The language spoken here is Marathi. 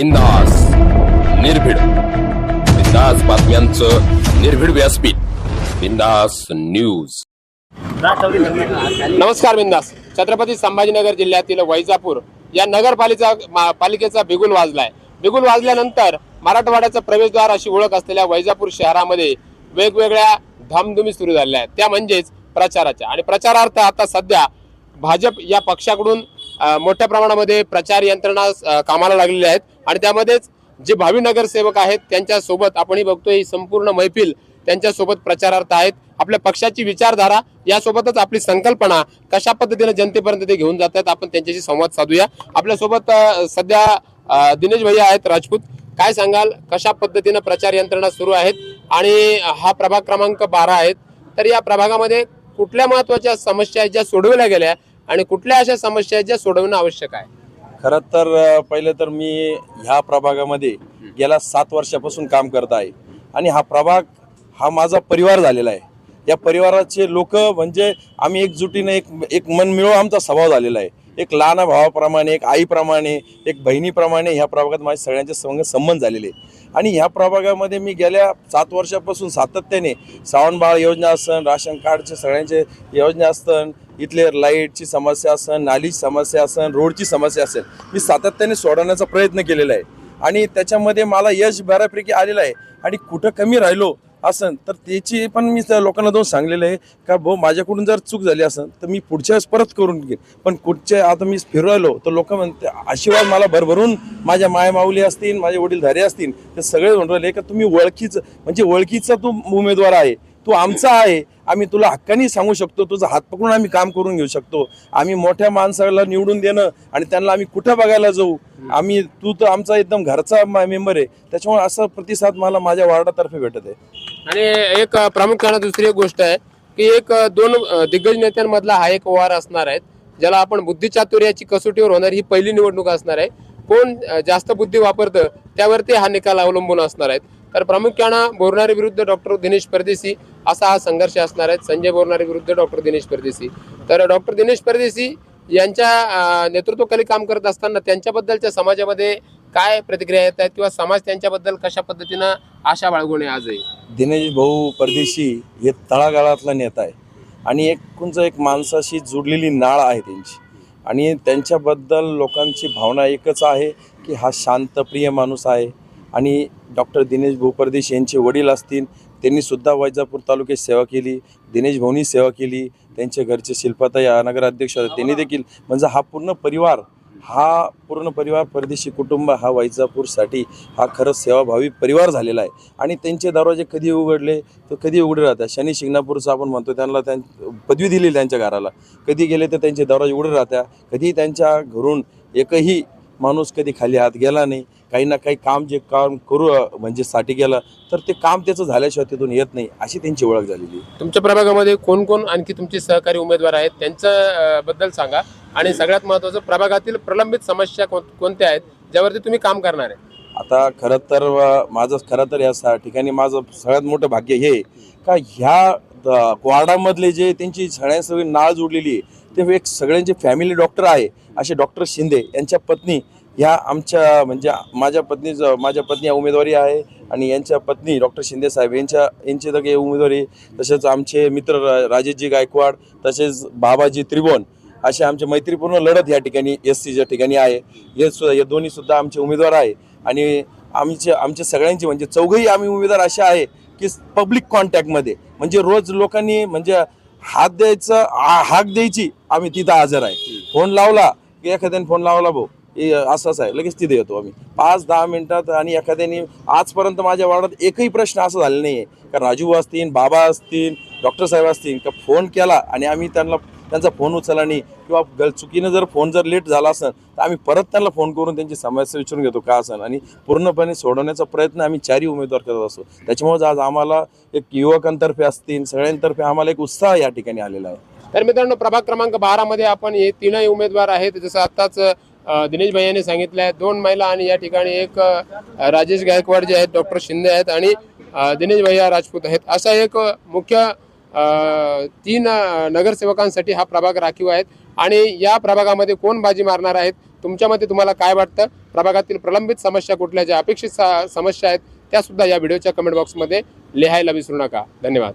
बिंदास निर्भीड. बिंदास बातम्यांचं निर्भीड व्यासपीठ. बिंदास न्यूज. नमस्कार बिंदास. छत्रपती संभाजीनगर जिल्ह्यातील वैजापूर या नगरपालिका मा- पालिकेचा बिगुल वाजलाय. बिगुल वाजल्यानंतर मराठवाड्याचं प्रवेशद्वार अशी ओळख असलेल्या वैजापूर शहरामध्ये वेगवेगळ्या धामधुमी सुरू झालेल्या आहेत. त्या म्हणजेच प्रचाराच्या. आणि प्रचारार्थ आता सध्या भाजप या पक्षाकडून मोठ्या प्रमाणामध्ये प्रचार यंत्रणा कामाला लागलेल्या आहेत. आणि त्यामध्येच जे भावी नगरसेवक आहेत त्यांच्यासोबत आपणही बघतोय ही संपूर्ण मैफिल त्यांच्यासोबत प्रचारार्थ आहेत. आपल्या पक्षाची विचारधारा यासोबतच आपली संकल्पना कशा पद्धतीने जनतेपर्यंत ते घेऊन जात आहेत आपण त्यांच्याशी संवाद साधूया. आपल्यासोबत सध्या दिनेश भैया आहेत राजपूत. काय सांगाल कशा पद्धतीनं प्रचार यंत्रणा सुरू आहेत? आणि हा प्रभाग क्रमांक बारा आहेत. तर या प्रभागामध्ये कुठल्या महत्त्वाच्या समस्या आहेत ज्या सोडवल्या गेल्या? आणि कुठल्या अशा समस्या आहेत ज्या सोडवणं आवश्यक आहे? खरं तर पहिले तर मी ह्या प्रभागामध्ये गेल्या सात वर्षापासून काम करत आहे. आणि हा प्रभाग हा माझा परिवार झालेला आहे. या परिवाराचे लोक म्हणजे आम्ही एकजुटीने एक एक मन मिळव आमचा स्वभाव झालेला आहे. एक लहान भावाप्रमाणे एक आईप्रमाणे एक बहिणीप्रमाणे ह्या प्रभागात माझे सगळ्यांचे संग संबंध झालेले आणि ह्या प्रभागामध्ये मी गेल्या सात वर्षापासून सातत्याने श्रावणबाळ योजना असन राशन कार्डचे सगळ्यांचे योजना असतं इथले लाईटची समस्या असन नालीची समस्या असन रोडची समस्या असेल मी सातत्याने सोडवण्याचा प्रयत्न केलेला आहे. आणि त्याच्यामध्ये मला यश बऱ्यापैकी आलेलं आहे. आणि कुठं कमी राहिलो असन तर त्याची पण मी त्या लोकांना दोन सांगलेलं आहे का भाऊ माझ्याकडून जर चूक झाली असेल तर मी पुढच्या वेळेस परत करून घेईन. पण कुठच्या आता मी फिरवलो तर लोक म्हणते आशीर्वाद मला भरभरून माझ्या मायमाऊली असतील माझे वडीलधारे असतील ते सगळे म्हणून राहिले का तुम्ही ओळखीचं म्हणजे ओळखीचा तू उमेदवार आहे. तू आमचा आहे आम्ही तुला हक्काने सांगू शकतो तुझा हात पकडून आम्ही काम करून घेऊ शकतो. आम्ही मोठ्या माणसाला निवडून देणं आणि त्यांना आम्ही कुठं बघायला जाऊ? आम्ही तू तर आमचा एकदम घरचा मेंबर आहे. त्याच्यामुळे असा प्रतिसाद मला माझ्या वार्डातर्फे भेटत आहे. आणि एक प्रामुख्याने प्रामुख्यानं दुसरी एक गोष्ट आहे की एक दोन दिग्गज नेत्यांमधला हा एक वार असणार आहे ज्याला आपण बुद्धिचातुर्याची कसोटीवर होणार ही पहिली निवडणूक असणार आहे. कोण जास्त बुद्धी वापरतं त्यावरती हा निकाल अवलंबून असणार आहेत तर प्रामुख्यानं बोरणारे विरुद्ध डॉक्टर दिनेश परदेशी असा हा संघर्ष असणार आहे. संजय बोरणारे विरुद्ध डॉक्टर दिनेश परदेशी तर डॉक्टर दिनेश परदेशी यांच्या नेतृत्वाखाली काम करत असताना त्यांच्याबद्दलच्या समाजामध्ये काय प्रतिक्रिया येत आहेत किंवा समाज त्यांच्याबद्दल कशा पद्धतीनं आशा बाळगून आहे आजही? दिनेश भाऊ परदेशी हे तळागाळातला नेता आहे. आणि एकूणच एक माणसाशी जुडलेली नाळ आहे त्यांची. आणि त्यांच्याबद्दल लोकांची भावना एकच आहे की हा शांतप्रिय माणूस आहे. आणि डॉक्टर दिनेश भूपरदेश यांचे वडील असतील त्यांनीसुद्धा वैजापूर तालुक्यात सेवा केली. दिनेश भाऊनी सेवा केली. त्यांचे घरचे शिल्पाताई या नगराध्यक्ष होते. त्यांनी देखील म्हणजे हा पूर्ण परिवार हा पूर्ण परिवार परदेशी कुटुंब हा वैजापूरसाठी हा खरंच सेवाभावी परिवार झालेला आहे. आणि त्यांचे दरवाजे कधी उघडले? तर कधी उघडे राहतात? शनी शिंगणापूरचं आपण म्हणतो त्यांना त्यां पदवी दिली त्यांच्या घराला. कधी गेले तर त्यांचे दरवाजे उघडे राहत्या कधी त्यांच्या घरून एकही माणूस कधी खाली हात गेला नाही. काही ना काही काम जे काम करू म्हणजे साठी गेलं तर ते काम त्याचं झाल्याशिवाय तिथून येत नाही अशी त्यांची ओळख झालेली आहे. तुमच्या प्रभागामध्ये कोण कोण आणखी तुमचे सहकारी उमेदवार आहेत त्यांच्या अं, बद्दल सांगा. आणि सगळ्यात महत्वाचं प्रभागातील प्रलंबित समस्या कोण- कोणत्या आहेत ज्यावरती तुम्ही काम करणार आहे? आता खरं तर अ, माझं खरं तर या सा- ठिकाणी माझं सगळ्यात मोठं भाग्य हे आहे का ह्या द- वार्डामधले जे त्यांची सगळ्या सगळी नाळ जोडलेली आहे ते एक सगळ्यांचे फॅमिली डॉक्टर आहे असे डॉक्टर शिंदे यांच्या पत्नी ह्या आमच्या म्हणजे माझ्या पत्नी माझ्या पत्नी उमेदवारी आहे आणि यांच्या पत्नी डॉक्टर शिंदे साहेब यांच्या यांचे तर उमेदवारी तसेच आमचे मित्र राजेशजी गायकवाड तसेच बाबाजी त्रिभुवन असे आमचे मैत्रीपूर्ण लढत या ठिकाणी एस सीच्या ठिकाणी आहे हे सुद्धा हे दोन्हीसुद्धा आमचे उमेदवार आहे. आणि आमचे आमचे सगळ्यांचे म्हणजे चौघही आम्ही उमेदवार असे आहे की पब्लिक कॉन्टॅक्टमध्ये म्हणजे रोज लोकांनी म्हणजे हात द्यायचं हाक द्यायची आम्ही तिथं हजर आहे. फोन लावला की एखाद्याने फोन लावला भाऊ हे असं असं आहे लगेच तिथे येतो आम्ही. पाच दहा मिनिटात आणि एखाद्याने आजपर्यंत माझ्या वार्डात एकही प्रश्न असा झाला नाही आहे का राजू असतील बाबा असतील डॉक्टर साहेब असतील का फोन केला आणि आम्ही त्यांना त्यांचा फोन उचलला नाही किंवा गल चुकीनं जर फोन जर लेट झाला असेल तर आम्ही परत त्यांना फोन करून त्यांची समस्या विचारून घेतो का असेल? आणि पूर्णपणे सोडवण्याचा प्रयत्न आम्ही चारही उमेदवार करत असतो. त्याच्यामुळे आज आम्हाला एक युवकांतर्फे असतील सगळ्यांतर्फे आम्हाला एक उत्साह या ठिकाणी आलेला आहे. तर मित्रांनो प्रभाग क्रमांक बारामध्ये आपण हे तीनही उमेदवार आहेत जसं आत्ताच दिनेश भाई यांनी सांगितलं आहे दोन महिला आणि या ठिकाणी एक राजेश गायकवाड जे आहेत डॉक्टर शिंदे आहेत आणि दिनेश भैया राजपूत आहेत. असा एक मुख्य तीन नगरसेवकांसाठी हा प्रभाग राखीव आहेत. आणि या प्रभागामध्ये कोण बाजी मारणार आहेत? तुमच्या मते तुम्हाला काय वाटतं? प्रभागातील प्रलंबित समस्या कुठल्या? ज्या अपेक्षित समस्या आहेत त्यासुद्धा या व्हिडिओच्या कमेंट बॉक्समध्ये लिहायला विसरू नका. धन्यवाद.